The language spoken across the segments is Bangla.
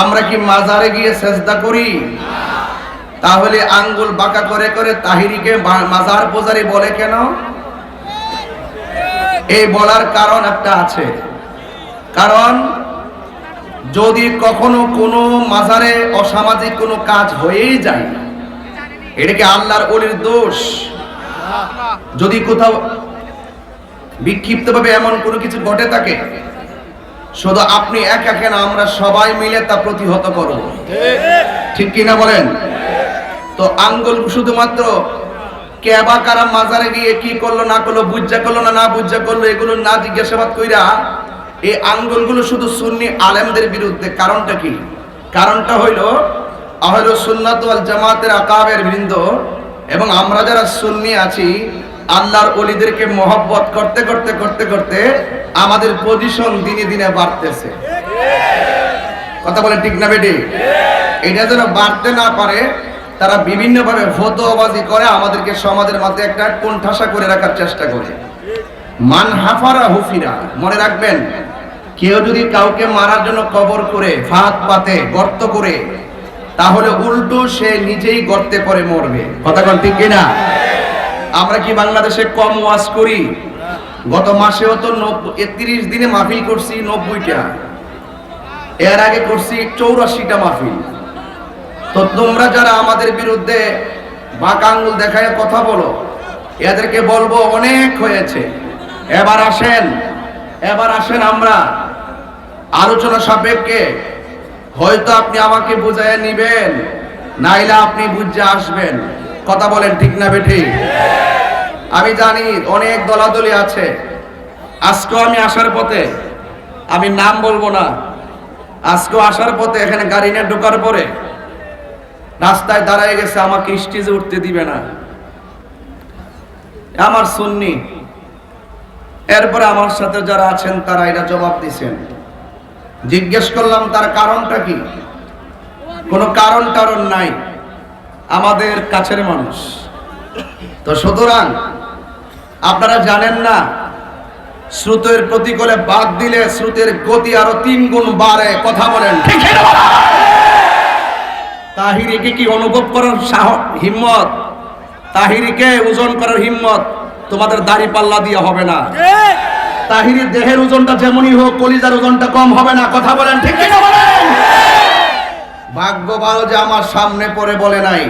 আমরা কি মাজারে গিয়ে সেজদা করি? তাহলে আঙ্গুল বাঁকা করে করে তাহিরিকে মাজার পূজারি বলে কেন? এই বলার কারণ একটা আছে। কারণ, যদি কখনো কোনো মাজারে অসামাজিক কোনো কাজ হয়েই যায়, এটা কি আল্লাহর অলির দোষ? যদি কোথাও বিক্ষিপ্তভাবে এমন কোনো কিছু ঘটে থাকে শুধু আপনি একা কেন, আমরা সবাই মিলে তা প্রতিহত করব। ঠিক কিনা বলেন? তো আঙ্গুল শুধুমাত্র কেবা কারা মাজারে গিয়ে কি করল, না করল বুজ্জা করল, না না বুজ্জা করল, এগুলো না জিজ্ঞাসাবাদ কইরা এই আঙ্গুলগুলো শুধু সুন্নি আলেমদের বিরুদ্ধে। কারণটা কি? কারণটা হইল, আহল সুন্নাত জামাতের আকাবের বৃন্দ এবং আমরা যারা সুন্নি আছি আল্লাহর অলিদেরকে মহব্বত করতে করতে করতে করতে আমাদের পজিশন দিনে দিনে বাড়তেছে। কথা বলে ঠিক না বেটি? এটা যেন বাড়তে না পারে, তারা বিভিন্নভাবে ফতোবাজি করে, আমাদেরকে সমাজের মধ্যে একটা কোণঠাসা করে রাখার চেষ্টা করে। মান হাফারা হুফিরা, মনে রাখবেন, কেউ যদি কাউকে মারার জন্য কবর করে, ফাঁদ পাতে, গর্ত করে, তাহলে উল্টো সে নিজেই গর্তে পড়ে মরবে। কথা ঠিক কিনা? আমরা কি বাংলাদেশে কম ওয়াজ করি? গত মাসেও তো একত্রিশ দিনে মাহফিল করছি নব্বইটা। এর আগে করছি চৌরাশিটা মাহফিল। তো তোমরা যারা আমাদের বিরুদ্ধে বাঁকা আঙ্গুল দেখায় কথা বলো, এদেরকে বলব অনেক হয়েছে। এবার আসেন এবার আসেন আমরা। আলোচনা সাপেক্ষে, হয়তো আপনি আমাকে বুঝাইয়া নিবেন, নাইলে আপনি বুঝে আসবেন। কথা বলেন ঠিক না বেঠি? আমি জানি অনেক দলাদলি আছে। আজকেও আমি আসার পথে, আমি নাম বলব না। আজকেও আসার পথে এখানে গাড়ি নিয়ে ঢোকার পরে রাস্তায় দাঁড়ায় গেছে, আমাকে স্টেজে উঠতে দিবে না। আমার সুন্নি, এরপরে আমার সাথে যারা আছেন, তারা এটা জবাব দিছেন। জিজ্ঞেস করলাম, তার কারণটা কি? কোনো কারণ টারণ নাই। আমাদের কাছের মানুষ। তো সুতরাং আপনারা জানেন না স্রোতের প্রতিকূলে বাদ দিলে স্রোতের গতি আরও তিন গুণ বাড়ে কথা বলেন? তাহিরিকে কি অনুভব করার সাহস হিম্মত? তাহিরিকে ওজন করার হিম্মত তোমাদের দাড়ি পাল্লা দিয়ে হবে না। তাহিরির দেহের ওজনটা যেমনই হোক কলিজার ওজনটা কম হবে না কথা বলেন ঠিক বলেন? ভাগ্য ভালো যে আমার সামনে পড়ে বলে নাই।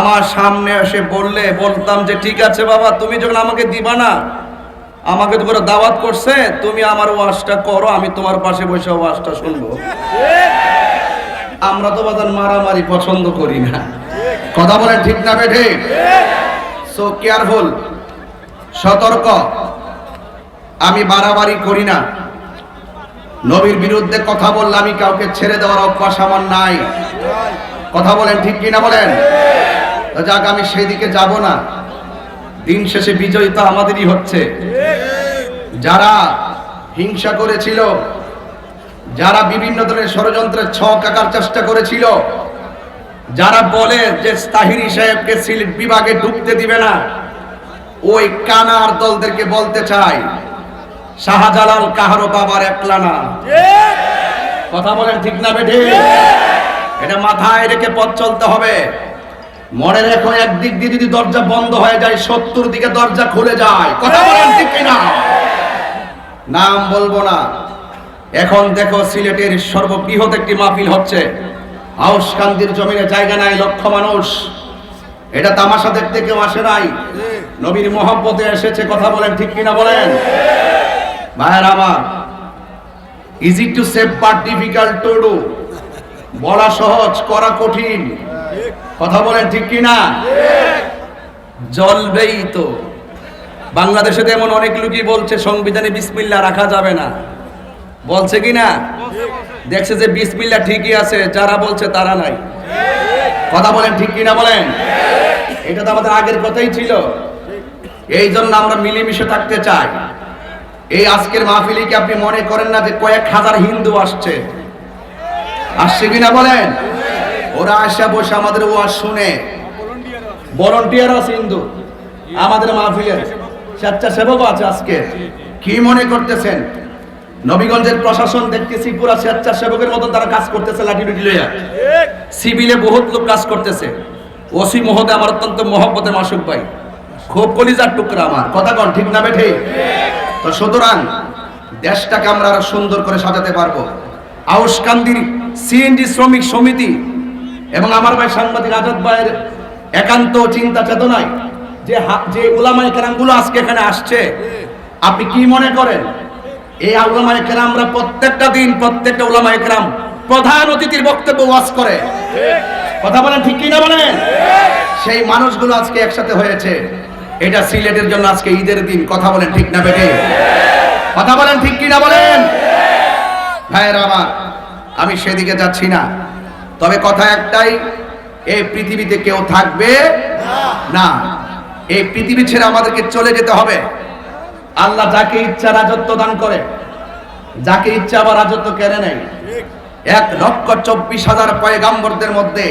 আমার সামনে এসে বললে, বলতাম যে, ঠিক আছে বাবা, তুমি যখন আমাকে দিবা না, আমাকে তো করে দাওয়াত করছে, তুমি আমার ওয়াজটা করো, আমি তোমার পাশে বসে ওয়াজটা শুনব। আমরা তো বাজার মারামারি পছন্দ করি না। কথা বলেন ঠিক না বেঠে? সো কেয়ারফুল সতর্ক। আমি বাড়াবাড়ি করি না। নবীর বিরুদ্ধে কথা বললে আমি কাউকে ছেড়ে দেওয়ার অভ্যাস আমার নাই। কথা বলেন ঠিক কিনা বলেন? যাক, আমি সেই দিকে যাব না। দিন শেষে বিজয়ী তো আমাদেরই হচ্ছে। যারা হিংসা করেছিল, যারা বিভিন্ন ধরনের ষড়যন্ত্রের ছক আঁকার চেষ্টা করেছিল, যারা বলে যে তাহিরি সাহেবকে সিলেট বিভাগে ঢুকতে দিবে না, ওই কানার দলদেরকে বলতে চাই শাহজালাল কাহারো বাবার একলা না। কথা বলেন ঠিক না বেঠে? এটা মাথায় রেখে পথ চলতে হবে। মনে রেখো, একদিক দিয়ে যদি দরজা বন্ধ হয়ে যায়, সত্তর দিকে দরজা খুলে যায়। কথা বলেন ঠিক কিনা? নাম বলব না। এখন দেখো, সিলেটের সর্ববৃহৎ একটি মাহফিল হচ্ছে। হাউস কান্দির জমিনে জায়গা নাই, লক্ষ মানুষ। এটা তামাশা দেখতে কেউ আসে নাই? নবীর মহব্বতে এসেছে, কথা বলেন ঠিক কিনা বলেন? ভাইয়ের আমার easy to say but difficult to do বলা সহজ, করা কঠিন। কথা বলেন ঠিক কিনা? জ্বলবেই তো। বাংলাদেশে তো এমন অনেক লোকই বলছে, সংবিধানে বিসমিল্লা রাখা যাবে না। বলছে কি না? দেখছে যে বিসমিল্লা ঠিকই আছে, যারা বলছে তারা নাই। কথা বলেন ঠিক কিনা বলেন? এটা তো আমাদের আগের কথাই ছিল। এই জন্য আমরা মিলেমিশে থাকতে চাই। এই আজকের মাহফিলে কি আপনি মনে করেন না যে কয়েক হাজার হিন্দু আসছে? আসছে কিনা বলেন? ওরা আসা বসে আমাদের ওয়াজ শুনে। ভলান্টিয়ার আছে হিন্দু। আমাদের মাহফিলের স্বেচ্ছাসেবক আছে আজকে। কি মনে করতেছেন? নবীগঞ্জের প্রশাসন দেখতেছি পুরা স্বেচ্ছাসেবকের মতন তারা কাজ করতেছে, লাঠি লুটি লইয়া। সিভিলে বহুত লোক কাজ করতেছে। ওসি মহোদয় আমার অত্যন্ত মহব্বতের মাসুক ভাই। খুব কলিজার টুকরা আমার। কথা কন, ঠিক না বেঠে? তো সুতরাং দেশটাকে আমরা আরও সুন্দর করে সাজাতে পারব। আউসকান্দির সিএনজি শ্রমিক সমিতি এবং আমার ভাই সাংবাদিক আজাদ ভাইয়ের একান্ত চিন্তা চেতনায় যে যে উলামায় কেরামগুলো আজকে এখানে আসছে আপনি কি মনে করেন? এই উলামায় কেরামরা প্রত্যেকটা দিন প্রত্যেকটা উলামায় কেরাম প্রধান অতিথির বক্তব্য ওয়াজ করে। কথা বলেন ঠিক কি না বলেন? সেই মানুষগুলো আজকে একসাথে হয়েছে। এটা সিলেটের জন্য আজকে ঈদের দিন, কথা বলেন ঠিক না বেটে কথা বলেন ঠিক কি না বলেন? ভাইয়েরা আমার, আমি সেদিকে যাচ্ছি না। তবে কথা একটাই এই পৃথিবীতে কেউ থাকবে না। এই পৃথিবী ছেড়ে আমাদেরকে চলে যেতে হবে। আল্লাহ যাকে ইচ্ছা রাজত্ব দান করে, যাকে ইচ্ছা আবার রাজত্ব কেড়ে নেয়। এক লক্ষ চব্বিশ হাজার পয়গাম্বরদের মধ্যে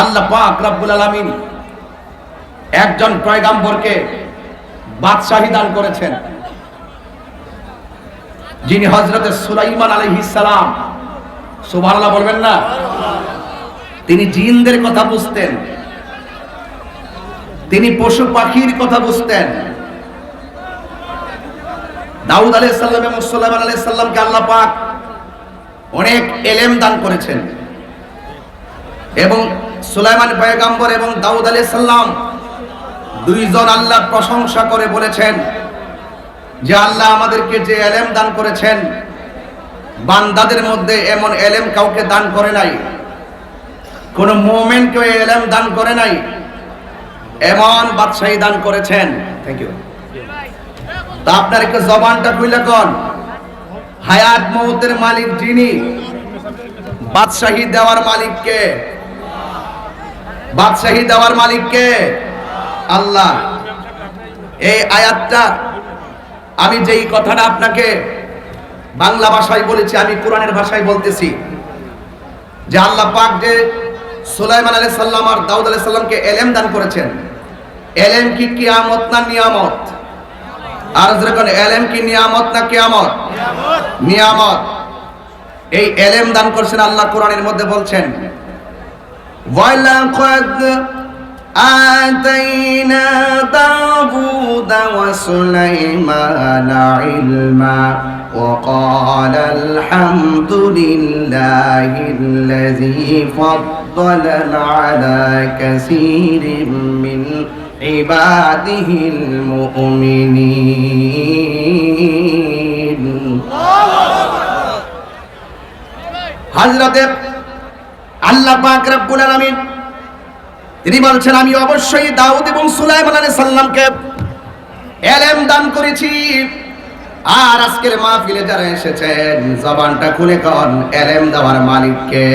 আল্লাহ পাক রাব্বুল আলামিন একজন পয়গাম্বরকে বাদশাহী দান করেছেন। যিনি হজরতে সুলাইমান আলাইহিস সালাম। সুবহানাল্লাহ বলবেন না? তিনি জিনদের কথা বুঝতেন। তিনি পশু পাখির কথা বুঝতেন। দাউদ আলাইহিস সালাম এবং সুলাইমান আলাইহিস সালামকে আল্লাহ পাক অনেক এলেম দান করেছেন। এবং সুলাইমান পয়গাম্বর এবং দাউদ আলাইহিস সালাম দুইজন আল্লাহর প্রশংসা করে বলেছেন যে আল্লাহ আমাদেরকে যে এলেম দান করেছেন, বান্দাদের মধ্যে এমন এলেম কাউকে দান করে নাই। কোন মোমেনকে এলেম দান করে নাই, এমন বাদশাহী দান করেছেন। থ্যাংক ইউ তা আপনার একটু জবানটা খুলে কন। হায়াত মৌতের মালিক যিনি, বাদশাহী দেওয়ার মালিককে বাদশাহী দেওয়ার মালিককে আল্লাহ, এই আয়াতটা আমি যেই কথাটা আপনাকে বাংলা ভাষায় বলেছি, আমি কোরআনের ভাষায় বলতেছি। যে আল্লাহ পাক যে সুলাইমান আলাইহিস সালাম আর দাউদ আলাইহিস সালামকে এলেম দান করেছেন। এলেম কি কিয়ামত না নিয়ামত? আর যেরকম এলেম কি নিয়ামত না কিয়ামত? নিয়ামত। এই এলেম দান করছেন আল্লাহ কোরআনের মধ্যে বলছেন ওয়ালাকাদ آتينا داود وسليمان علما وقال الحمد لله الذي فضلنا على كثير من عباده المؤمنين হাজরাতে আল্লাহ পাক রব্বুল আলামিন তিনি বলছেন, আমি অবশ্যই দাউদ এবং সুলাইমান আলী সাল্লামকে এলেম দান করেছি। আর আজকের মাহফিলে যারা এসেছেন, জবানটা খুলে কন, এলেম দেওয়ার মালিককে।